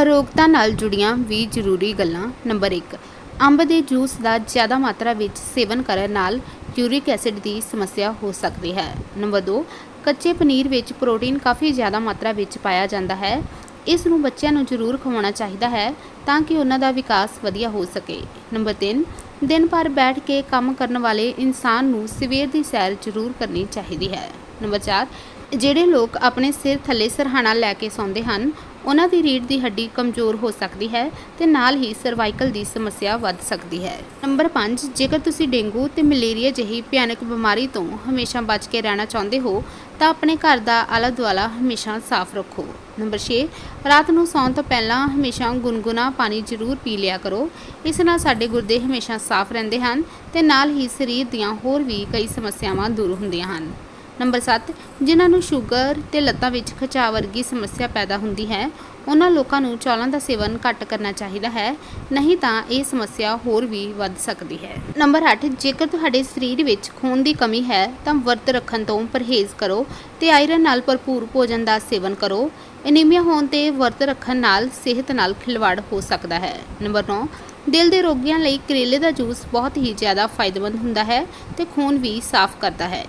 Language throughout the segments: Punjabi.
ਅਰੋਗਤਾ ਨਾਲ ਜੁੜੀਆਂ ਵੀ ਜ਼ਰੂਰੀ ਗੱਲਾਂ। ਨੰਬਰ 1 ਅੰਬ ਦੇ ਜੂਸ ਦਾ ਜ਼ਿਆਦਾ ਮਾਤਰਾ ਵਿੱਚ ਸੇਵਨ ਕਰਨ ਨਾਲ ਯੂਰਿਕ ਐਸਿਡ ਦੀ ਸਮੱਸਿਆ ਹੋ ਸਕਦੀ ਹੈ। ਨੰਬਰ 2 ਕੱਚੇ ਪਨੀਰ ਵਿੱਚ ਪ੍ਰੋਟੀਨ ਕਾਫੀ ਜ਼ਿਆਦਾ ਮਾਤਰਾ ਵਿੱਚ ਪਾਇਆ ਜਾਂਦਾ ਹੈ। ਇਸ ਨੂੰ ਬੱਚਿਆਂ ਨੂੰ ਜ਼ਰੂਰ ਖਵਾਉਣਾ ਚਾਹੀਦਾ ਹੈ ਤਾਂ ਕਿ ਉਹਨਾਂ ਦਾ ਵਿਕਾਸ ਵਧੀਆ ਹੋ ਸਕੇ। ਨੰਬਰ 3 ਦਿਨ ਭਰ ਬੈਠ ਕੇ ਕੰਮ ਕਰਨ ਵਾਲੇ ਇਨਸਾਨ ਨੂੰ ਸਵੇਰ ਦੀ ਸੈਰ ਜ਼ਰੂਰ ਕਰਨੀ ਚਾਹੀਦੀ ਹੈ। ਨੰਬਰ 4 ਜਿਹੜੇ ਲੋਕ ਆਪਣੇ ਸਿਰ ਥੱਲੇ ਸਰਹਾਣਾ ਲੈ ਕੇ ਸੌਂਦੇ ਹਨ ਉਹਨਾਂ ਦੀ ਰੀੜ੍ਹ ਦੀ ਹੱਡੀ ਕਮਜ਼ੋਰ ਹੋ ਸਕਦੀ ਹੈ ਤੇ ਨਾਲ ਹੀ ਸਰਵਾਈਕਲ ਦੀ ਸਮੱਸਿਆ ਵੱਧ ਸਕਦੀ ਹੈ। ਨੰਬਰ 5 ਜੇਕਰ ਤੁਸੀਂ ਡੇਂਗੂ ਤੇ ਮਲੇਰੀਆ ਜਿਹੀ ਭਿਆਨਕ ਬਿਮਾਰੀ ਤੋਂ ਹਮੇਸ਼ਾ ਬਚ ਕੇ ਰਹਿਣਾ ਚਾਹੁੰਦੇ ਹੋ, ਤਾਂ ਆਪਣੇ ਘਰ ਦਾ ਆਲਾ ਦੁਆਲਾ ਹਮੇਸ਼ਾ ਸਾਫ਼ ਰੱਖੋ। ਨੰਬਰ 6 ਰਾਤ ਨੂੰ ਸੌਣ ਤੋਂ ਪਹਿਲਾਂ ਹਮੇਸ਼ਾ ਗੁਨਗੁਨਾ ਪਾਣੀ ਜ਼ਰੂਰ ਪੀ ਲਿਆ ਕਰੋ। ਇਸ ਨਾਲ ਸਾਡੇ ਗੁਰਦੇ ਹਮੇਸ਼ਾ ਸਾਫ਼ ਰਹਿੰਦੇ ਹਨ ਤੇ ਨਾਲ ਹੀ ਸਰੀਰ ਦੀਆਂ ਹੋਰ ਵੀ ਕਈ ਸਮੱਸਿਆਵਾਂ ਦੂਰ ਹੁੰਦੀਆਂ ਹਨ। ਨੰਬਰ 7 ਜਿਨ੍ਹਾਂ ਨੂੰ ਸ਼ੂਗਰ ਤੇ ਲੱਤਾਂ ਵਿੱਚ ਖਿਚਾਅ ਵਰਗੀ ਸਮੱਸਿਆ ਪੈਦਾ ਹੁੰਦੀ ਹੈ, ਉਹਨਾਂ ਲੋਕਾਂ ਨੂੰ ਚੌਲਾਂ ਦਾ ਸੇਵਨ ਘੱਟ ਕਰਨਾ ਚਾਹੀਦਾ ਹੈ, ਨਹੀਂ ਤਾਂ ਇਹ ਸਮੱਸਿਆ ਹੋਰ ਵੀ ਵੱਧ ਸਕਦੀ ਹੈ। ਨੰਬਰ 8 ਜੇਕਰ ਤੁਹਾਡੇ ਸਰੀਰ ਵਿੱਚ ਖੂਨ ਦੀ ਕਮੀ ਹੈ, ਤਾਂ ਵਰਤ ਰੱਖਣ ਤੋਂ ਪਰਹੇਜ਼ ਕਰੋ ਤੇ ਆਇਰਨ ਨਾਲ ਭਰਪੂਰ ਭੋਜਨ ਦਾ ਸੇਵਨ ਕਰੋ। ਐਨੀਮੀਆ ਹੋਣ ਤੇ ਵਰਤ ਰੱਖਣ ਨਾਲ ਸਿਹਤ ਨਾਲ ਖਿਲਵਾੜ ਹੋ ਸਕਦਾ ਹੈ। ਨੰਬਰ 9 ਦਿਲ ਦੇ ਰੋਗੀਆਂ ਲਈ ਕਰੇਲੇ ਦਾ ਜੂਸ ਬਹੁਤ ਹੀ ਜ਼ਿਆਦਾ ਫਾਇਦੇਮੰਦ ਹੁੰਦਾ ਹੈ ਤੇ ਖੂਨ ਵੀ ਸਾਫ਼ ਕਰਦਾ ਹੈ।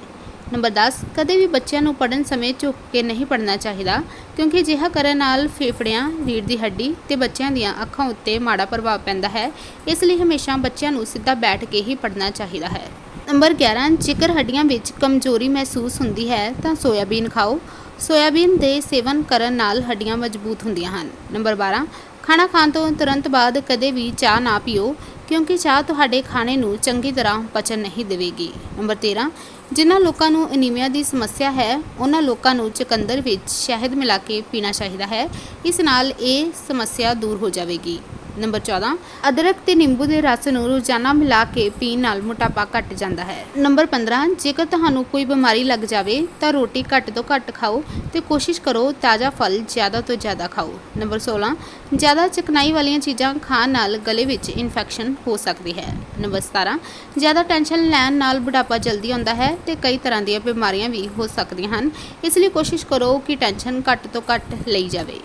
ਨੰਬਰ 10 ਕਦੇ ਵੀ ਬੱਚਿਆਂ ਨੂੰ ਪੜਨ ਸਮੇਂ ਝੁਕ ਕੇ ਨਹੀਂ ਪੜਨਾ ਚਾਹੀਦਾ, ਕਿਉਂਕਿ ਅਜਿਹਾ ਕਰਨ ਨਾਲ ਫੇਫੜਿਆਂ ਰੀੜ ਦੀ ਹੱਡੀ ਤੇ ਬੱਚਿਆਂ ਦੀਆਂ ਅੱਖਾਂ ਉੱਤੇ ਮਾੜਾ ਪ੍ਰਭਾਵ ਪੈਂਦਾ ਹੈ, ਇਸ ਲਈ ਹਮੇਸ਼ਾ ਬੱਚਿਆਂ ਨੂੰ ਸਿੱਧਾ ਬੈਠ ਕੇ ਹੀ ਪੜਨਾ ਚਾਹੀਦਾ ਹੈ। ਨੰਬਰ 11 ਜੇਕਰ ਹੱਡੀਆਂ ਵਿੱਚ ਕਮਜ਼ੋਰੀ ਮਹਿਸੂਸ ਹੁੰਦੀ ਹੈ, ਤਾਂ ਸੋਇਆਬੀਨ ਖਾਓ। ਸੋਇਆਬੀਨ ਦੇ ਸੇਵਨ ਕਰਨ ਨਾਲ ਹੱਡੀਆਂ ਮਜ਼ਬੂਤ ਹੁੰਦੀਆਂ ਹਨ। ਨੰਬਰ 12 ਖਾਣਾ ਖਾਣ ਤੋਂ ਤੁਰੰਤ ਬਾਅਦ ਕਦੇ ਵੀ ਚਾਹ ਨਾ ਪੀਓ ਕਿਉਂਕਿ ਚਾਹ ਤੁਹਾਡੇ ਖਾਣੇ ਨੂੰ ਚੰਗੀ ਤਰ੍ਹਾਂ ਪਚਣ ਨਹੀਂ ਦੇਵੇਗੀ। ਨੰਬਰ 13 ਜਿਨ੍ਹਾਂ ਲੋਕਾਂ ਨੂੰ ਅਨੀਮੀਆ ਦੀ ਸਮੱਸਿਆ ਹੈ, ਉਹਨਾਂ ਲੋਕਾਂ ਨੂੰ ਚੁਕੰਦਰ ਵਿੱਚ ਸ਼ਹਿਦ ਮਿਲਾ ਕੇ ਪੀਣਾ ਚਾਹੀਦਾ ਹੈ। ਇਸ ਨਾਲ ਇਹ ਸਮੱਸਿਆ ਦੂਰ ਹੋ ਜਾਵੇਗੀ। ਨੰਬਰ 14 ਅਦਰਕ ਤੇ ਨਿੰਬੂ ਦੇ ਰਸ ਨੂੰ ਰੋਜ਼ਾਨਾ ਮਿਲਾ ਕੇ ਪੀਣ ਨਾਲ ਮੋਟਾਪਾ ਘਟ ਜਾਂਦਾ ਹੈ। ਨੰਬਰ 15 ਜੇਕਰ ਤੁਹਾਨੂੰ ਕੋਈ ਬਿਮਾਰੀ ਲੱਗ ਜਾਵੇ, ਤਾਂ ਰੋਟੀ ਘੱਟ ਤੋਂ ਘੱਟ ਖਾਓ ਤੇ ਕੋਸ਼ਿਸ਼ ਕਰੋ ਤਾਜ਼ਾ ਫਲ ਜ਼ਿਆਦਾ ਤੋਂ ਜ਼ਿਆਦਾ ਖਾਓ। ਨੰਬਰ 16 ਜ਼ਿਆਦਾ ਚਕਨਾਈ ਵਾਲੀਆਂ ਚੀਜ਼ਾਂ ਖਾਣ ਨਾਲ ਗਲੇ ਵਿੱਚ ਇਨਫੈਕਸ਼ਨ ਹੋ ਸਕਦੀ ਹੈ। ਨੰਬਰ 17 ਜ਼ਿਆਦਾ ਟੈਨਸ਼ਨ ਲੈਣ ਨਾਲ ਬੁਢਾਪਾ ਜਲਦੀ ਆਉਂਦਾ ਹੈ ਤੇ ਕਈ ਤਰ੍ਹਾਂ ਦੀਆਂ ਬਿਮਾਰੀਆਂ ਵੀ ਹੋ ਸਕਦੀਆਂ ਹਨ। ਇਸ ਲਈ ਕੋਸ਼ਿਸ਼ ਕਰੋ ਕਿ ਟੈਨਸ਼ਨ ਘੱਟ ਤੋਂ ਘੱਟ ਲਈ ਜਾਵੇ।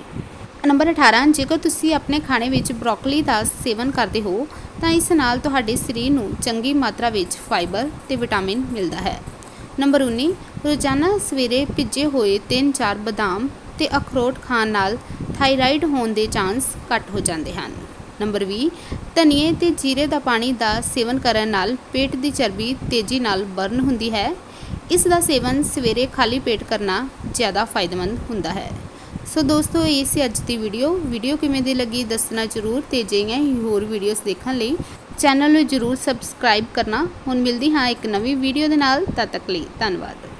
ਨੰਬਰ 18 ਜੇਕਰ ਤੁਸੀਂ ਆਪਣੇ ਖਾਣੇ ਵਿੱਚ ਬ੍ਰੋਕਲੀ ਦਾ ਸੇਵਨ ਕਰਦੇ ਹੋ, ਤਾਂ ਇਸ ਨਾਲ ਤੁਹਾਡੇ ਸਰੀਰ ਨੂੰ ਚੰਗੀ ਮਾਤਰਾ ਵਿੱਚ ਫਾਈਬਰ ਤੇ ਵਿਟਾਮਿਨ ਮਿਲਦਾ ਹੈ। ਨੰਬਰ 19 ਰੋਜ਼ਾਨਾ ਸਵੇਰੇ ਭਿੱਜੇ ਹੋਏ 3-4 ਬਦਾਮ ਤੇ ਅਖਰੋਟ ਖਾਣ ਨਾਲ ਥਾਇਰਾਇਡ ਹੋਣ ਦੇ ਚਾਂਸ ਘੱਟ ਹੋ ਜਾਂਦੇ ਹਨ। ਨੰਬਰ 20 ਧਨੀਏ ਤੇ ਜੀਰੇ ਦਾ ਪਾਣੀ ਦਾ ਸੇਵਨ ਕਰਨ ਨਾਲ ਪੇਟ ਦੀ ਚਰਬੀ ਤੇਜ਼ੀ ਨਾਲ ਬਰਨ ਹੁੰਦੀ ਹੈ। ਇਸ ਦਾ ਸੇਵਨ ਸਵੇਰੇ ਖਾਲੀ ਪੇਟ ਕਰਨਾ ਜ਼ਿਆਦਾ ਫਾਇਦੇਮੰਦ ਹੁੰਦਾ ਹੈ। ਸੋ ਦੋਸਤੋ, ਇਹ ਸੀ ਅੱਜ ਦੀ ਵੀਡੀਓ। ਵੀਡੀਓ ਕਿਵੇਂ ਦੀ ਲੱਗੀ ਦੱਸਣਾ ਜ਼ਰੂਰ ਤੇ ਜਿਹੀਆਂ ਹੀ ਹੋਰ ਵੀਡੀਓਜ਼ ਦੇਖਣ ਲਈ ਚੈਨਲ ਨੂੰ ਜ਼ਰੂਰ ਸਬਸਕ੍ਰਾਈਬ ਕਰਨਾ। ਹੁਣ ਮਿਲਦੀ ਹਾਂ ਇੱਕ ਨਵੀਂ ਵੀਡੀਓ ਦੇ ਨਾਲ। ਤਦ ਤੱਕ ਲਈ ਧੰਨਵਾਦ।